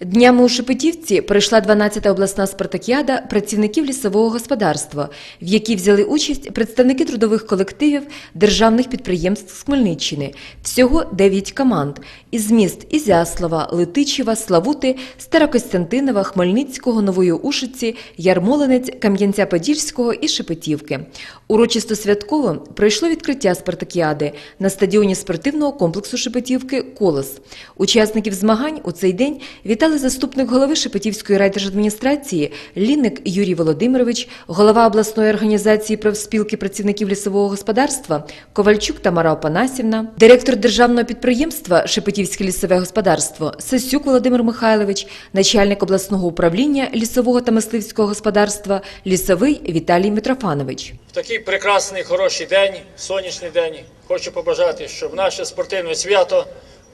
Днями у Шепетівці пройшла 12-та обласна спартакіада працівників лісового господарства, в якій взяли участь представники трудових колективів державних підприємств з Хмельниччини. Всього 9 команд із міст Ізяслава, Летичева, Славути, Старокостянтинова, Хмельницького, Нової Ушиці, Ярмолинець, Кам'янця-Подільського і Шепетівки. Урочисто святково пройшло відкриття спартакіади на стадіоні спортивного комплексу Шепетівки «Колос». Учасників змагань у цей день вітали заступник голови Шепетівської райдержадміністрації Лінник Юрій Володимирович, голова обласної організації профспілки працівників лісового господарства Ковальчук Тамара Опанасівна, директор державного підприємства Шепетівське лісове господарство Сосюк Володимир Михайлович, начальник обласного управління лісового та мисливського господарства Лісовий Віталій Митрофанович. В такий прекрасний, хороший день, сонячний день, хочу побажати, щоб наше спортивне свято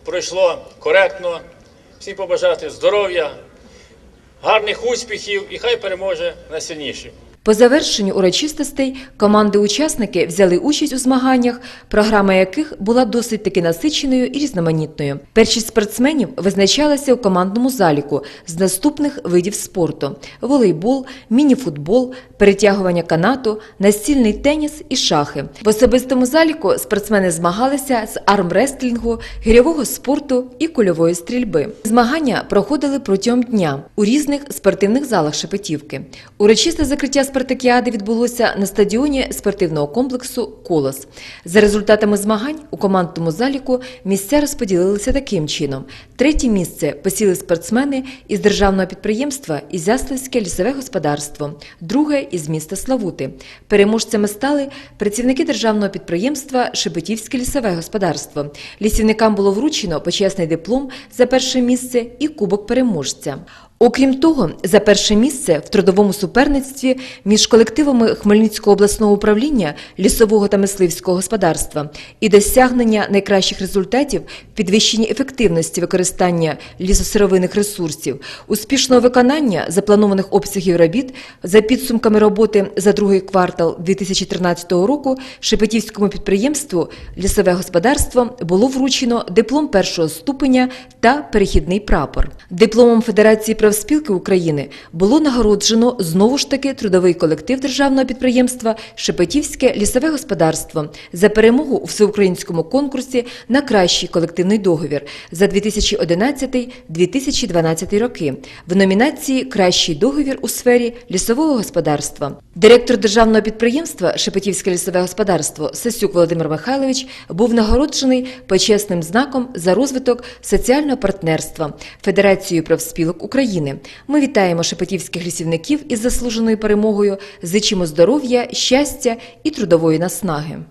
пройшло коректно. Всім побажати здоров'я, гарних успіхів і хай переможе найсильніший. По завершенню урочистостей команди-учасники взяли участь у змаганнях, програма яких була досить таки насиченою і різноманітною. Першість спортсменів визначалася у командному заліку з наступних видів спорту: волейбол, мініфутбол, перетягування канату, настільний теніс і шахи. В особистому заліку спортсмени змагалися з армрестлінгу, гірьового спорту і кульової стрільби. Змагання проходили протягом дня у різних спортивних залах Шепетівки. Урочисте закриття спартакіади відбулося на стадіоні спортивного комплексу Колос. За результатами змагань у командному заліку місця розподілилися таким чином: третє місце посіли спортсмени із державного підприємства Ізяславське лісове господарство, друге із міста Славути. Переможцями стали працівники державного підприємства Шепетівське лісове господарство. Лісівникам було вручено почесний диплом за перше місце і кубок переможця. Окрім того, за перше місце в трудовому суперництві між колективами Хмельницького обласного управління лісового та мисливського господарства і досягнення найкращих результатів в підвищенні ефективності використання лісосировинних ресурсів, успішного виконання запланованих обсягів робіт за підсумками роботи за другий квартал 2013 року Шепетівському підприємству лісове господарство було вручено диплом першого ступеня та перехідний прапор. Дипломом Федерації профспілки України було нагороджено знову ж таки трудовий колектив державного підприємства Шепетівське лісове господарство за перемогу у всеукраїнському конкурсі на кращий колективний договір за 2011-2012 роки в номінації Кращий договір у сфері лісового господарства. Директор державного підприємства Шепетівське лісове господарство Сесюк Володимир Михайлович був нагороджений почесним знаком за розвиток соціального партнерства Федерацією профспілок України. Ми вітаємо шепетівських лісівників із заслуженою перемогою, зичимо здоров'я, щастя і трудової наснаги.